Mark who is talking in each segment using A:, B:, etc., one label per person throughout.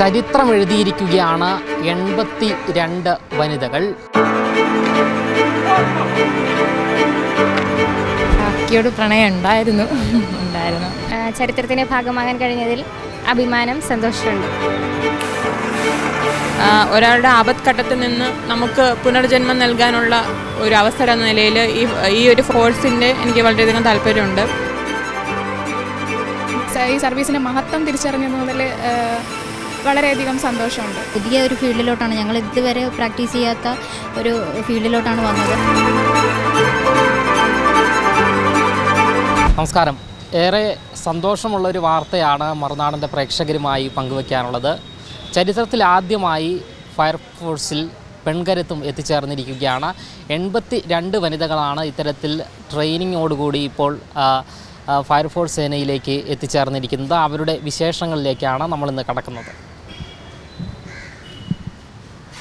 A: ചരിത്രം എഴുതിയിരിക്കുകയാണ് എൺപത്തി രണ്ട് വനിതകൾ.
B: കാക്കിയോട് പ്രണയം ഉണ്ടായിരുന്നു. ഉണ്ടായിരുന്നു.
C: ചരിത്രത്തിന് ചരിത്രത്തിന്റെ ഭാഗമാകാൻ കഴിഞ്ഞതിൽ അഭിമാനം സന്തോഷമുണ്ട്.
D: ഒരാളുടെ ആപത്ഘട്ടത്തിൽ നിന്ന് നമുക്ക് പുനർജന്മം നൽകാനുള്ള ഒരു അവസരം എന്ന നിലയിൽ ഈ ഈ ഒരു ഫോഴ്സിന്റെ എനിക്ക് വളരെയധികം താല്പര്യമുണ്ട്.
E: ഈ സർവീസിന്റെ മഹത്വം തിരിച്ചറിഞ്ഞതിൽ വളരെയധികം സന്തോഷമുണ്ട്.
F: പുതിയ ഒരു ഫീൽഡിലോട്ടാണ്. ഞങ്ങൾ ഇതുവരെ പ്രാക്ടീസ് ചെയ്യാത്ത ഒരു ഫീൽഡിലോട്ടാണ് വന്നത്.
A: നമസ്കാരം. ഏറെ സന്തോഷമുള്ള ഒരു വാർത്തയാണ് മറുനാടന്റെ പ്രേക്ഷകരുമായി പങ്കുവയ്ക്കാനുള്ളത് ചരിത്രത്തിൽ ആദ്യമായി ഫയർഫോഴ്സിൽ പെൺകരുത്തും എത്തിച്ചേർന്നിരിക്കുകയാണ്. എൺപത്തി രണ്ട് വനിതകളാണ് ഇത്തരത്തിൽ ട്രെയിനിങ്ങോടുകൂടി ഇപ്പോൾ ഫയർഫോഴ്സ് സേനയിലേക്ക് എത്തിച്ചേർന്നിരിക്കുന്നത്. അവരുടെ വിശേഷങ്ങളിലേക്കാണ് നമ്മളിന്ന് കടക്കുന്നത്.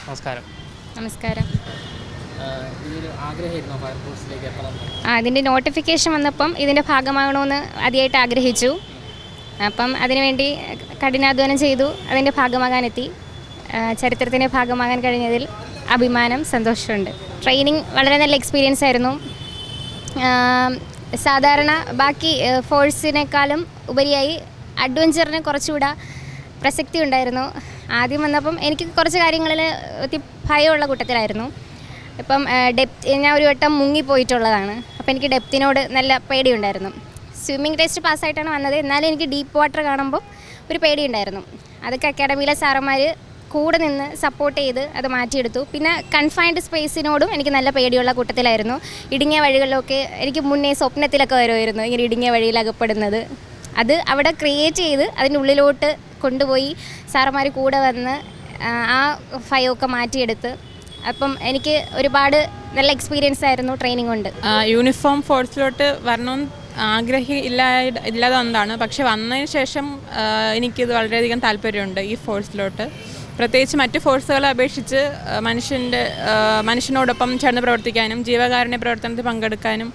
A: നമസ്കാരം.
C: നമസ്കാരം. ആ ഇതിന്റെ നോട്ടിഫിക്കേഷൻ വന്നപ്പം ഇതിന്റെ ഭാഗമാകണമെന്ന് ആദ്യമായിട്ട് ആഗ്രഹിച്ചു. അപ്പം അതിനുവേണ്ടി കഠിനാധ്വാനം ചെയ്തു അതിന്റെ ഭാഗമാകാനെത്തി. എത്തി ചരിത്രത്തിന്റെ ഭാഗമാകാൻ കഴിഞ്ഞതിൽ അഭിമാനം സന്തോഷമുണ്ട്. ട്രെയിനിങ് വളരെ നല്ല എക്സ്പീരിയൻസ് ആയിരുന്നു. സാധാരണ ബാക്കി ഫോഴ്സിനേക്കാളും ഉപരിയായി അഡ്വഞ്ചറിന് കുറച്ചുകൂടെ പ്രസക്തി ഉണ്ടായിരുന്നു. ആദ്യം വന്നപ്പം എനിക്ക് കുറച്ച് കാര്യങ്ങളിൽ ഭയമുള്ള കൂട്ടത്തിലായിരുന്നു. ഇപ്പം ഡെപ്ത് ഞാൻ ഒരു വട്ടം മുങ്ങിപ്പോയിട്ടുള്ളതാണ് അപ്പോൾ എനിക്ക് ഡെപ്തിനോട് നല്ല പേടിയുണ്ടായിരുന്നു. സ്വിമ്മിങ് ടെസ്റ്റ് പാസ്സായിട്ടാണ് വന്നത്. എന്നാലും എനിക്ക് ഡീപ്പ് വാട്ടർ കാണുമ്പോൾ ഒരു പേടിയുണ്ടായിരുന്നു. അതൊക്കെ അക്കാഡമിയിലെ സാറന്മാർ കൂടെ നിന്ന് സപ്പോർട്ട് ചെയ്ത് അത് മാറ്റിയെടുത്തു. പിന്നെ കൺഫൈൻഡ് സ്പേസിനോടും എനിക്ക് നല്ല പേടിയുള്ള കൂട്ടത്തിലായിരുന്നു. ഇടുങ്ങിയ വഴികളിലൊക്കെ എനിക്ക് മുന്നേ സ്വപ്നത്തിലൊക്കെ വരുമായിരുന്നു ഇങ്ങനെ ഇടുങ്ങിയ വഴിയിൽ അകപ്പെടുന്നത്. അത് അവിടെ ക്രിയേറ്റ് ചെയ്ത് അതിന്റെ ഉള്ളിലോട്ട് കൊണ്ടുപോയി സാറന്മാർ കൂടെ വന്ന് ആ, ഫയൊക്കെ മാറ്റിയെടുത്ത്. അപ്പം എനിക്ക് ഒരുപാട് നല്ല എക്സ്പീരിയൻസ് ആയിരുന്നു ട്രെയിനിങ് കൊണ്ട്.
D: യൂണിഫോം ഫോഴ്സിലോട്ട് വരണമെന്ന് ആഗ്രഹം ഇല്ല പക്ഷെ വന്നതിന് ശേഷം എനിക്കിത് വളരെയധികം താല്പര്യമുണ്ട് ഈ ഫോഴ്സിലോട്ട് പ്രത്യേകിച്ച് മറ്റ് ഫോഴ്സുകളെ അപേക്ഷിച്ച് മനുഷ്യന്റെ മനുഷ്യനോടൊപ്പം ചേർന്ന് പ്രവർത്തിക്കാനും ജീവകാരുണ്യ പ്രവർത്തനത്തിൽ പങ്കെടുക്കാനും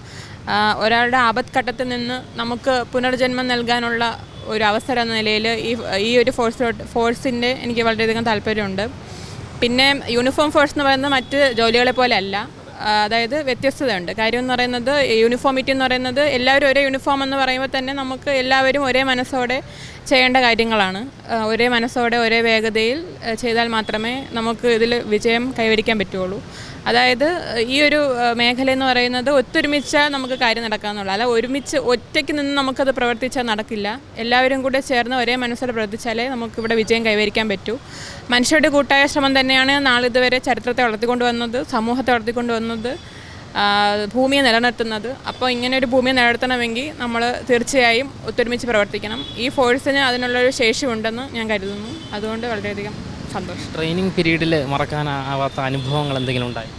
D: ഒരാളുടെ ആപത്ഘട്ടത്തിൽ നിന്ന് നമുക്ക് പുനർജന്മം നൽകാനുള്ള ഒരു എന്ന നിലയിൽ ഈ ഈ ഒരു ഫോഴ്സ് ഫോഴ്സിന്റെ എനിക്ക് വളരെയധികം താല്പര്യമുണ്ട്. പിന്നെ യൂണിഫോം ഫോഴ്സ് എന്ന് പറയുന്നത് മറ്റ് ജോലികളെ പോലെ അല്ല അതായത് വ്യത്യസ്തതയുണ്ട്. കാര്യം എന്ന് പറയുന്നത് യൂണിഫോമിറ്റി എന്ന് പറയുന്നത് എല്ലാവരും ഒരേ യൂണിഫോം എന്ന് പറയുമ്പോൾ തന്നെ നമുക്ക് എല്ലാവരും ഒരേ മനസ്സോടെ ചെയ്യേണ്ട കാര്യങ്ങളാണ്. ഒരേ മനസ്സോടെ ഒരേ വേഗതയിൽ ചെയ്താൽ മാത്രമേ നമുക്ക് ഇതിൽ വിജയം കൈവരിക്കാൻ പറ്റുള്ളൂ. അതായത് ഈ ഒരു മേഖല എന്ന് പറയുന്നത് ഒത്തൊരുമിച്ചാൽ നമുക്ക് കാര്യം നടക്കാമെന്നുള്ളൂ അല്ല ഒരുമിച്ച് ഒറ്റയ്ക്ക് നിന്ന് നമുക്കത് പ്രവർത്തിച്ചാൽ നടക്കില്ല. എല്ലാവരും കൂടെ ചേർന്ന് ഒരേ മനസ്സോടെ പ്രവർത്തിച്ചാലേ നമുക്കിവിടെ വിജയം കൈവരിക്കാൻ പറ്റൂ. മനുഷ്യരുടെ കൂട്ടായ ശ്രമം തന്നെയാണ് നാളിതുവരെ ചരിത്രത്തെ വളർത്തിക്കൊണ്ടുവന്നത് സമൂഹത്തെ വളർത്തിക്കൊണ്ട് വന്നത് ആ, ഭൂമിയെ നിലനിർത്തുന്നത്. അപ്പോൾ ഇങ്ങനെ ഒരു ഭൂമിയെ നിലനിർത്തണമെങ്കിൽ നമ്മൾ തീർച്ചയായും ഒത്തൊരുമിച്ച് പ്രവർത്തിക്കണം. ഈ ഫോഴ്സിന് അതിനുള്ളൊരു ശേഷി ഉണ്ടെന്ന് ഞാൻ കരുതുന്നു. അതുകൊണ്ട് വളരെയധികം സന്തോഷം.
A: ട്രെയിനിങ് പീരീഡിൽ മറക്കാനാവാത്ത അനുഭവങ്ങൾ എന്തെങ്കിലും ഉണ്ടായി?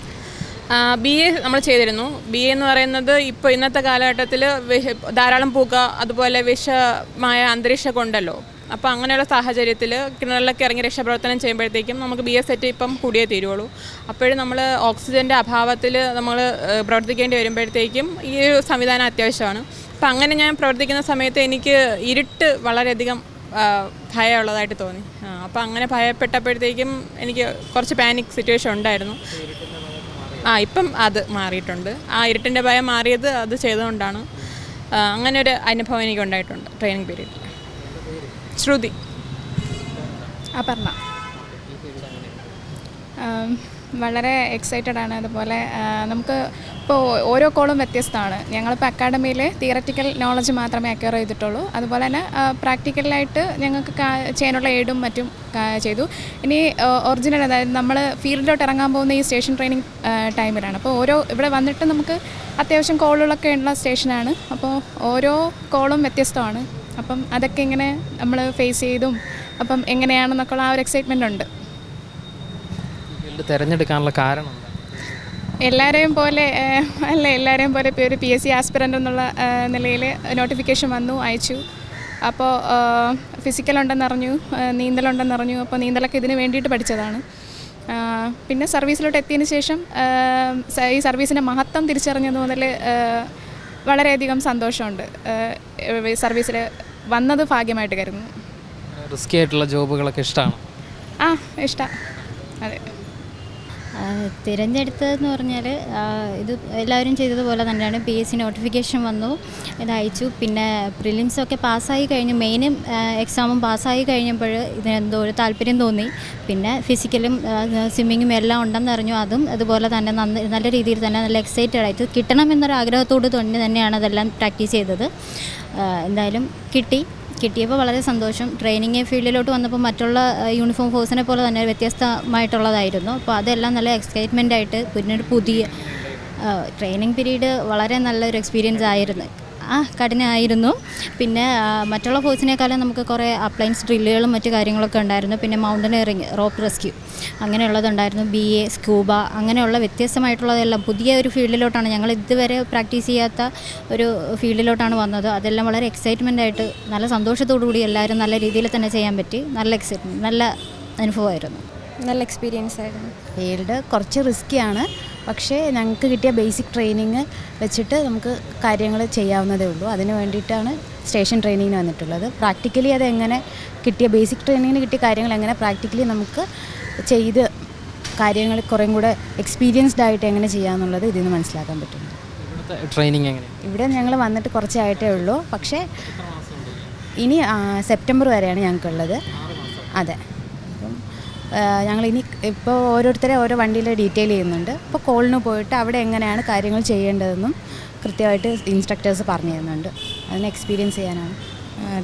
D: ബി എ നമ്മൾ ചെയ്തിരുന്നു. ബി എ എന്ന് പറയുന്നത് ഇപ്പോൾ ഇന്നത്തെ കാലഘട്ടത്തിൽ ധാരാളം പുക അതുപോലെ വിഷമായ അന്തരീക്ഷമൊക്കെ ഉണ്ടല്ലോ. അപ്പോൾ അങ്ങനെയുള്ള സാഹചര്യത്തിൽ കിണറിലൊക്കെ ഇറങ്ങി രക്ഷാപ്രവർത്തനം ചെയ്യുമ്പോഴത്തേക്കും നമുക്ക് ബി എസ് സെറ്റ് ഇപ്പം കൂടിയേ തീരുള്ളൂ. അപ്പോഴും നമ്മൾ ഓക്സിജന്റെ അഭാവത്തിൽ നമ്മൾ പ്രവർത്തിക്കേണ്ടി വരുമ്പോഴത്തേക്കും ഈ ഒരു സംവിധാനം അത്യാവശ്യമാണ്. അപ്പം അങ്ങനെ ഞാൻ പ്രവർത്തിക്കുന്ന സമയത്ത് എനിക്ക് ഇരുട്ട് വളരെയധികം ഭയമുള്ളതായിട്ട് തോന്നി. അപ്പോൾ അങ്ങനെ ഭയപ്പെട്ടപ്പോഴത്തേക്കും എനിക്ക് കുറച്ച് പാനിക് സിറ്റുവേഷൻ ഉണ്ടായിരുന്നു. ആ ഇപ്പം അത് മാറിയിട്ടുണ്ട്. ആ ഇരുട്ടിന്റെ ഭയം മാറിയത് അത് ചെയ്തുകൊണ്ടാണ്. അങ്ങനെ ഒരു അനുഭവം എനിക്ക് ഉണ്ടായിട്ടുണ്ട് ട്രെയിനിങ് പീരീഡിൽ ശ്രുതി.
E: അപർണ വളരെ എക്സൈറ്റഡ് ആണ് അതുപോലെ നമുക്ക് ഇപ്പോൾ ഓരോ കോളും വ്യത്യസ്തമാണ്. ഞങ്ങളിപ്പോൾ അക്കാഡമിയിൽ തിയററ്റിക്കൽ നോളജ് മാത്രമേ അക്വയർ ചെയ്തിട്ടുള്ളൂ. അതുപോലെ തന്നെ പ്രാക്ടിക്കലായിട്ട് ഞങ്ങൾക്ക് ചെയ്യാനുള്ള എയ്ഡും മറ്റും ചെയ്തു. ഇനി ഒറിജിനൽ അതായത് നമ്മൾ ഫീൽഡിലോട്ട് ഇറങ്ങാൻ പോകുന്ന ഈ സ്റ്റേഷൻ ട്രെയിനിങ് ടൈമിലാണ് അപ്പോൾ ഓരോ ഇവിടെ വന്നിട്ട് നമുക്ക് അത്യാവശ്യം കോളുകളൊക്കെ ഉള്ള സ്റ്റേഷനാണ് അപ്പോൾ ഓരോ കോളും വ്യത്യസ്തമാണ്. അപ്പം അതൊക്കെ ഇങ്ങനെ നമ്മൾ ഫേസ് ചെയ്തും അപ്പം എങ്ങനെയാണെന്നൊക്കെയുള്ള ആ ഒരു എക്സൈറ്റ്മെന്റ് ഉണ്ട്.
A: ഫീൽഡ് തിരഞ്ഞെടുക്കാനുള്ള കാരണം
E: എല്ലാവരെയും പോലെ അല്ല എല്ലാവരെയും പോലെ ഇപ്പോൾ ഒരു പി എസ് സി ആസ്പിറന്റ് എന്നുള്ള നിലയിൽ നോട്ടിഫിക്കേഷൻ വന്നു അയച്ചു. അപ്പോൾ ഫിസിക്കൽ ഉണ്ടെന്നറിഞ്ഞു നീന്തലുണ്ടെന്നറിഞ്ഞു അപ്പോൾ നീന്തലൊക്കെ ഇതിന് വേണ്ടിയിട്ട് പഠിച്ചതാണ്. പിന്നെ സർവീസിലോട്ട് എത്തിയതിന് ശേഷം ഈ സർവീസിന്റെ മഹത്വം തിരിച്ചറിഞ്ഞത് മുതൽ വളരെയധികം സന്തോഷമുണ്ട്. സർവീസിൽ വന്നത് ഭാഗ്യമായിട്ട് കരുതുന്നു.
A: റിസ്കി ആയിട്ടുള്ള ജോബുകളൊക്കെ ഇഷ്ടമാണ്
E: ആ ഇഷ്ടമാണ് അതെ.
F: തിരഞ്ഞെടുത്തതെന്ന് പറഞ്ഞാൽ ഇത് എല്ലാവരും ചെയ്തതുപോലെ തന്നെയാണ്. പി എസ് സി നോട്ടിഫിക്കേഷൻ വന്നു ഇത് അയച്ചു. പിന്നെ പ്രിലിംസൊക്കെ പാസ്സായി കഴിഞ്ഞു. മെയിനും എക്സാമും പാസ്സായി കഴിഞ്ഞപ്പോൾ ഇതിനെന്തോ ഒരു താല്പര്യം തോന്നി. പിന്നെ ഫിസിക്കലും സ്വിമ്മിങ്ങും എല്ലാം ഉണ്ടെന്ന് അറിഞ്ഞു. അതും അതുപോലെ തന്നെ നല്ല രീതിയിൽ തന്നെ നല്ല എക്സൈറ്റഡ് ആയിട്ട് കിട്ടണമെന്നൊരു ആഗ്രഹത്തോട് തന്നെ തന്നെയാണ് അതെല്ലാം പ്രാക്ടീസ് ചെയ്തത്. എന്തായാലും കിട്ടി. കിട്ടിയപ്പോൾ വളരെ സന്തോഷം. ട്രെയിനിങ് ഫീൽഡിലോട്ട് വന്നപ്പോൾ മറ്റുള്ള യൂണിഫോം ഫോഴ്സിനെ പോലെ തന്നെ വ്യത്യസ്തമായിട്ടുള്ളതായിരുന്നു. അപ്പോൾ അതെല്ലാം നല്ല എക്സൈറ്റ്മെന്റ് ആയിട്ട് പിന്നെ പുതിയ ട്രെയിനിങ് പീരീഡ് വളരെ നല്ലൊരു എക്സ്പീരിയൻസ് ആയിരുന്നു. ആ കഠിനമായിരുന്നു പിന്നെ മറ്റുള്ള ഫോഴ്സിനേക്കാളും നമുക്ക് കുറേ അപ്ലയൻസ് ഡ്രില്ലുകളും മറ്റു കാര്യങ്ങളൊക്കെ ഉണ്ടായിരുന്നു. പിന്നെ മൗണ്ടനറിങ് റോപ്പ് റെസ്ക്യൂ അങ്ങനെയുള്ളതുണ്ടായിരുന്നു. ബി എ സ്കൂബ അങ്ങനെയുള്ള വ്യത്യസ്തമായിട്ടുള്ളതെല്ലാം പുതിയ ഒരു ഫീൽഡിലോട്ടാണ്. ഞങ്ങൾ ഇതുവരെ പ്രാക്ടീസ് ചെയ്യാത്ത ഒരു ഫീൽഡിലോട്ടാണ് വന്നത്. അതെല്ലാം വളരെ എക്സൈറ്റ്മെന്റ് ആയിട്ട് നല്ല സന്തോഷത്തോടു കൂടി എല്ലാവരും നല്ല രീതിയിൽ തന്നെ ചെയ്യാൻ പറ്റി. നല്ല എക്സൈറ്റ്മെന്റ് നല്ല അനുഭവമായിരുന്നു.
C: നല്ല എക്സ്പീരിയൻസ് ആയിരുന്നു.
G: ഫീൽഡ് കുറച്ച് റിസ്ക്കിയാണ് പക്ഷേ ഞങ്ങൾക്ക് കിട്ടിയ ബേസിക് ട്രെയിനിങ് വെച്ചിട്ട് നമുക്ക് കാര്യങ്ങൾ ചെയ്യാവുന്നതേ ഉള്ളൂ. അതിന് വേണ്ടിയിട്ടാണ് സ്റ്റേഷൻ ട്രെയിനിങ്ങിന് വന്നിട്ടുള്ളത്. പ്രാക്ടിക്കലി അത് എങ്ങനെ കിട്ടിയ ബേസിക് ട്രെയിനിങ്ങിന് കിട്ടിയ കാര്യങ്ങൾ എങ്ങനെ പ്രാക്ടിക്കലി നമുക്ക് ചെയ്ത് കാര്യങ്ങൾ കുറേ കൂടെ എക്സ്പീരിയൻസ്ഡ് ആയിട്ട് എങ്ങനെ ചെയ്യാമെന്നുള്ളത് ഇതിൽ നിന്ന് മനസ്സിലാക്കാൻ
A: പറ്റും. ട്രെയിനിങ് എങ്ങനെ?
G: ഇവിടെ ഞങ്ങൾ വന്നിട്ട് കുറച്ചായിട്ടേ ഉള്ളൂ. പക്ഷേ ഇനി സെപ്റ്റംബർ വരെയാണ് ഞങ്ങൾക്കുള്ളത്. അതെ. ഞങ്ങൾ ഇനി ഇപ്പോൾ ഓരോരുത്തരെ ഓരോ വണ്ടിയിൽ ഡീറ്റെയിൽ ചെയ്യുന്നുണ്ട്. അപ്പോൾ കോളിന് പോയിട്ട് അവിടെ എങ്ങനെയാണ് കാര്യങ്ങൾ ചെയ്യേണ്ടതെന്നും കൃത്യമായിട്ട് ഇൻസ്ട്രക്ടേഴ്സ് പറഞ്ഞു തരുന്നുണ്ട്. അതിന് എക്സ്പീരിയൻസ് ചെയ്യാനാണ്.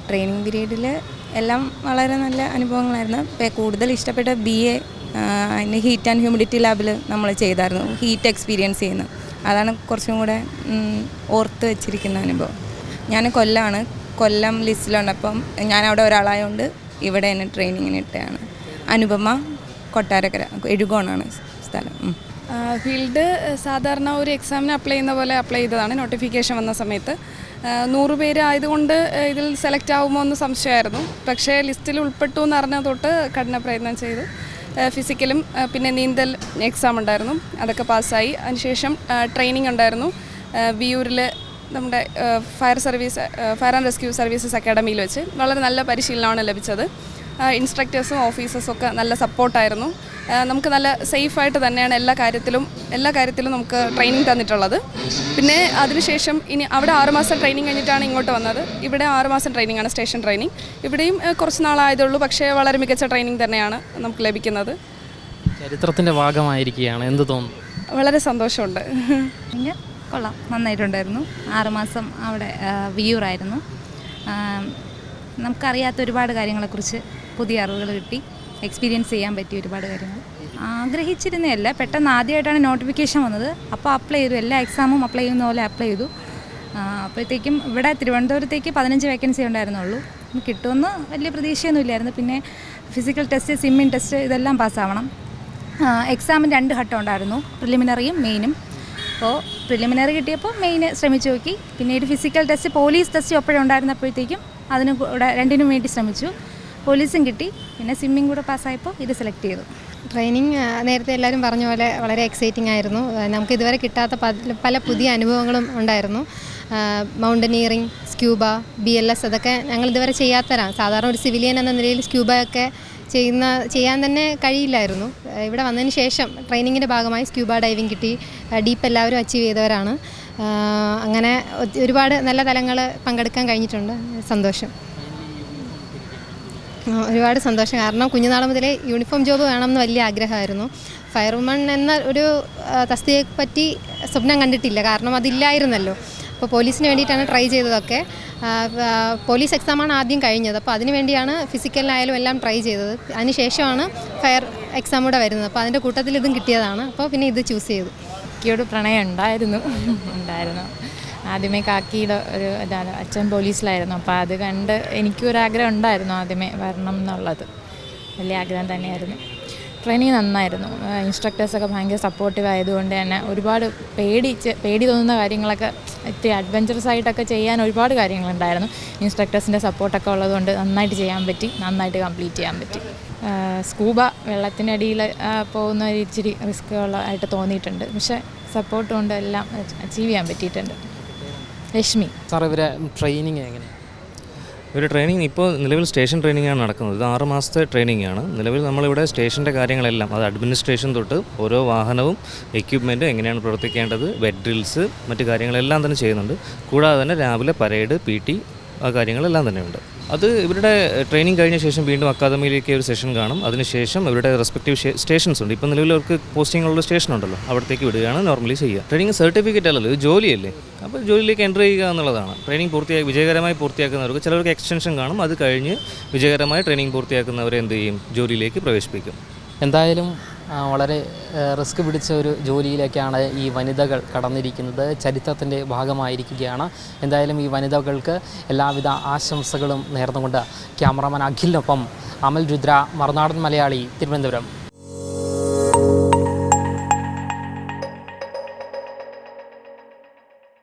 H: ട്രെയിനിങ് പീരീഡിൽ എല്ലാം വളരെ നല്ല അനുഭവങ്ങളായിരുന്നു. കൂടുതൽ ഇഷ്ടപ്പെട്ട ബി എ അതിന്റെ ഹീറ്റ് ആൻഡ് ഹ്യൂമിഡിറ്റി ലാബിൽ നമ്മൾ ചെയ്തായിരുന്നു. ഹീറ്റ് എക്സ്പീരിയൻസ് ചെയ്യുന്നത് അതാണ് കുറച്ചും കൂടെ ഓർത്ത് വെച്ചിരിക്കുന്ന അനുഭവം. ഞാൻ കൊല്ലമാണ് കൊല്ലം ലിസ്റ്റിലുണ്ട്. അപ്പം ഞാൻ അവിടെ ഒരാളായതുകൊണ്ട് ഇവിടെ എന്നെ ട്രെയിനിങ്ങിന് ഇട്ടതാണ്. അനുപമ കൊട്ടാരക്കര എഴുകോണാണ് സ്ഥലം.
E: ഫീൽഡ് സാധാരണ ഒരു എക്സാമിന് അപ്ലൈ ചെയ്യുന്ന പോലെ അപ്ലൈ ചെയ്തതാണ്. നോട്ടിഫിക്കേഷൻ വന്ന സമയത്ത്. നൂറ് പേര് ആയതുകൊണ്ട് ഇതിൽ സെലക്ട് ആകുമോ എന്ന് സംശയമായിരുന്നു. പക്ഷേ ലിസ്റ്റിൽ ഉൾപ്പെട്ടു എന്ന് അറിഞ്ഞ തൊട്ട് കഠിന പ്രയത്നം ചെയ്തു. ഫിസിക്കലും പിന്നെ നീന്തൽ എക്സാം ഉണ്ടായിരുന്നു. അതൊക്കെ പാസ്സായി. അതിനുശേഷം ട്രെയിനിങ് ഉണ്ടായിരുന്നു. വിയൂരിൽ നമ്മുടെ fire service fire and rescue services അക്കാഡമിയിൽ വെച്ച്. വളരെ നല്ല പരിശീലനമാണ് ലഭിച്ചത്. ഇൻസ്ട്രക്ടേഴ്സും ഓഫീസേഴ്സും ഒക്കെ നല്ല സപ്പോർട്ടായിരുന്നു. നമുക്ക് നല്ല സേഫായിട്ട് തന്നെയാണ് എല്ലാ കാര്യത്തിലും എല്ലാ കാര്യത്തിലും നമുക്ക് ട്രെയിനിങ് തന്നിട്ടുള്ളത്. പിന്നെ അതിനുശേഷം ഇനി അവിടെ ആറുമാസം ട്രെയിനിങ് കഴിഞ്ഞിട്ടാണ് ഇങ്ങോട്ട് വന്നത്. ഇവിടെ ആറുമാസം ട്രെയിനിങ് ആണ് സ്റ്റേഷൻ ട്രെയിനിങ് ഇവിടെയും കുറച്ച് നാളായതുള്ളൂ പക്ഷേ വളരെ മികച്ച ട്രെയിനിങ് തന്നെയാണ് നമുക്ക് ലഭിക്കുന്നത്.
A: ചരിത്രത്തിന്റെ ഭാഗമായിരിക്കുകയാണ്. എന്ത് തോന്നുന്നു?
E: വളരെ സന്തോഷമുണ്ട്.
I: പിന്നെ കൊള്ളാം. നന്നായിട്ടുണ്ടായിരുന്നു. ആറുമാസം അവിടെ വിയൂറായിരുന്നു. നമുക്കറിയാത്ത ഒരുപാട് കാര്യങ്ങളെക്കുറിച്ച് പുതിയ അറിവുകൾ കിട്ടി. എക്സ്പീരിയൻസ് ചെയ്യാൻ പറ്റി ഒരുപാട് കാര്യങ്ങൾ. ആഗ്രഹിച്ചിരുന്നതല്ല പെട്ടെന്ന് ആദ്യമായിട്ടാണ് നോട്ടിഫിക്കേഷൻ വന്നത്. അപ്പോൾ അപ്ലൈ ചെയ്തു. എല്ലാ എക്സാമും അപ്ലൈ ചെയ്യുന്ന പോലെ അപ്ലൈ ചെയ്തു. അപ്പോഴത്തേക്കും ഇവിടെ തിരുവനന്തപുരത്തേക്ക് പതിനഞ്ച് വേക്കൻസി ഉണ്ടായിരുന്നുള്ളൂ. കിട്ടുമെന്ന് വലിയ പ്രതീക്ഷയൊന്നുമില്ലായിരുന്നു. പിന്നെ ഫിസിക്കൽ ടെസ്റ്റ് സിമ്മിങ് ടെസ്റ്റ് ഇതെല്ലാം പാസ്സാവണം എക്സാമിന് രണ്ട് ഘട്ടം ഉണ്ടായിരുന്നു. പ്രിലിമിനറിയും മെയിനും അപ്പോൾ പ്രിലിമിനറി കിട്ടിയപ്പോൾ മെയിൻ ശ്രമിച്ചു നോക്കി. പിന്നീട് ഫിസിക്കൽ ടെസ്റ്റ് പോലീസ് ടെസ്റ്റ് ഒപ്പോഴും ഉണ്ടായിരുന്നപ്പോഴത്തേക്കും അതിന് കൂടെ രണ്ടിനും വേണ്ടി ശ്രമിച്ചു. പോലീസും കിട്ടി. പിന്നെ സ്വിമ്മിങ് കൂടെ പാസ്സായപ്പോൾ ഇത് സെലക്ട് ചെയ്തു.
J: ട്രെയിനിങ് നേരത്തെ എല്ലാവരും പറഞ്ഞ പോലെ വളരെ എക്സൈറ്റിംഗ് ആയിരുന്നു. നമുക്ക് ഇതുവരെ കിട്ടാത്ത പല- പുതിയ അനുഭവങ്ങളും ഉണ്ടായിരുന്നു. Mountaineering scuba B L S അതൊക്കെ ഞങ്ങൾ ഇതുവരെ ചെയ്യാത്തവരാണ്. സാധാരണ ഒരു സിവിലിയൻ എന്ന നിലയിൽ സ്ക്യൂബ ഒക്കെ ചെയ്യുന്ന ചെയ്യാൻ തന്നെ കഴിയില്ലായിരുന്നു. ഇവിടെ വന്നതിന് ശേഷം ട്രെയിനിങ്ങിന്റെ ഭാഗമായി സ്ക്യൂബ ഡൈവിങ് കിട്ടി. ഡീപ്പ് എല്ലാവരും അച്ചീവ് ചെയ്തവരാണ്. അങ്ങനെ ഒരുപാട് നല്ല തലങ്ങൾ പങ്കെടുക്കാൻ കഴിഞ്ഞിട്ടുണ്ട്. സന്തോഷം. ഒരുപാട് സന്തോഷം. കാരണം കുഞ്ഞുനാൾ മുതലേ യൂണിഫോം ജോബ് വേണമെന്ന് വലിയ ആഗ്രഹമായിരുന്നു. ഫയർവുമൺ എന്ന ഒരു തസ്തിയെ പറ്റി സ്വപ്നം കണ്ടിട്ടില്ല. കാരണം അതില്ലായിരുന്നല്ലോ. അപ്പോൾ പോലീസിന് വേണ്ടിയിട്ടാണ് ട്രൈ ചെയ്തതൊക്കെ. പോലീസ് എക്സാമാണ് ആദ്യം കഴിഞ്ഞത്. അപ്പോൾ അതിന് വേണ്ടിയാണ് ഫിസിക്കലിനായാലും എല്ലാം ട്രൈ ചെയ്തത്. അതിനുശേഷമാണ് ഫയർ എക്സാം കൂടെ വരുന്നത്. അപ്പോൾ അതിന്റെ കൂട്ടത്തിൽ ഇതും കിട്ടിയതാണ്. അപ്പോൾ പിന്നെ ഇത് ചൂസ് ചെയ്തു.
B: എനിക്കൊരു പ്രണയം ഉണ്ടായിരുന്നു. ഉണ്ടായിരുന്നു. ആദ്യമേ കാക്കിയുടെ ഒരു ഇതാണ് അച്ഛൻ പോലീസിലായിരുന്നു. അപ്പോൾ അത് കണ്ട് എനിക്കും ഒരു ആഗ്രഹം ഉണ്ടായിരുന്നു ആദ്യമേ വരണം എന്നുള്ളത്. വലിയ ആഗ്രഹം തന്നെയായിരുന്നു. ട്രെയിനിങ് നന്നായിരുന്നു. ഇൻസ്ട്രക്ടേഴ്സൊക്കെ ഭയങ്കര സപ്പോർട്ടീവ് ആയതുകൊണ്ട് തന്നെ ഒരുപാട് പേടിച്ച് പേടി തോന്നുന്ന കാര്യങ്ങളൊക്കെ ഇത്തിരി അഡ്വഞ്ചറസ് ആയിട്ടൊക്കെ ചെയ്യാൻ ഒരുപാട് കാര്യങ്ങളുണ്ടായിരുന്നു. ഇൻസ്ട്രക്ടേഴ്സിന്റെ സപ്പോർട്ടൊക്കെ ഉള്ളതുകൊണ്ട് നന്നായിട്ട് ചെയ്യാൻ പറ്റി നന്നായിട്ട് കംപ്ലീറ്റ് ചെയ്യാൻ പറ്റി. സ്കൂബ വെള്ളത്തിനടിയിൽ പോകുന്ന ഒരു ഇച്ചിരി റിസ്ക് ഉള്ളതായിട്ട് തോന്നിയിട്ടുണ്ട്. പക്ഷേ സപ്പോർട്ട് കൊണ്ട് എല്ലാം അച്ചീവ് ചെയ്യാൻ പറ്റിയിട്ടുണ്ട്. രശ്മി.
A: സാർ ഇവരെ ട്രെയിനിങ് എങ്ങനെ
K: ഒരു ട്രെയിനിങ് ഇപ്പോൾ നിലവിൽ സ്റ്റേഷൻ ട്രെയിനിങ് ആണ് നടക്കുന്നത്. ഇത് ആറ് മാസത്തെ ട്രെയിനിങ് ആണ്. നിലവിൽ നമ്മളിവിടെ സ്റ്റേഷന്റെ കാര്യങ്ങളെല്ലാം അത് അഡ്മിനിസ്ട്രേഷൻ തൊട്ട് ഓരോ വാഹനവും എക്യുപ്മെന്റും എങ്ങനെയാണ് പ്രവർത്തിക്കേണ്ടത് ബെഡ് ഡ്രിൽസ് മറ്റു കാര്യങ്ങളെല്ലാം തന്നെ ചെയ്യുന്നുണ്ട്. കൂടാതെ തന്നെ രാവിലെ പരേഡ് പി ടി ആ കാര്യങ്ങളെല്ലാം തന്നെയുണ്ട്. അത് ഇവരുടെ ട്രെയിനിങ് കഴിഞ്ഞ ശേഷം വീണ്ടും അക്കാദമിയിലേക്ക് ഒരു സെഷൻ കാണും. അതിനുശേഷം ഇവരുടെ റെസ്പെക്റ്റീവ് സ്റ്റേഷൻസ് ഉണ്ട്. ഇപ്പോൾ നിലവിൽ അവർക്ക് പോസ്റ്റിംഗ് ഉള്ള സ്റ്റേഷൻ ഉണ്ടല്ലോ. അവിടത്തേക്ക് വിടുകയാണ് നോർമലി ചെയ്യുക. ട്രെയിനിങ് സർട്ടിഫിക്കറ്റ് അല്ലല്ലോ ഇത് ജോലിയല്ലേ? അപ്പോൾ ജോലിയിലേക്ക് എന്റർ ചെയ്യുക എന്നുള്ളതാണ്. ട്രെയിനിങ് പൂർത്തിയാക്കി വിജയകരമായി പൂർത്തിയാക്കുന്നവർക്ക് ചിലവർക്ക് എക്സ്റ്റൻഷൻ കാണും. അത് കഴിഞ്ഞ് വിജയകരമായി ട്രെയിനിങ് പൂർത്തിയാക്കുന്നവരെ എന്ത് ചെയ്യും? ജോലിയിലേക്ക് പ്രവേശിപ്പിക്കും.
A: എന്തായാലും വളരെ റിസ്ക് പിടിച്ച ഒരു ജോലിയിലേക്കാണ് ഈ വനിതകൾ കടന്നിരിക്കുന്നത്. ചരിത്രത്തിന്റെ ഭാഗമായിരിക്കുകയാണ്. എന്തായാലും ഈ വനിതകൾക്ക് എല്ലാവിധ ആശംസകളും നേർന്നുകൊണ്ട് ക്യാമറാമാൻ അഖിലിനൊപ്പം അമൽ രുദ്ര മറുനാടൻ മലയാളി തിരുവനന്തപുരം.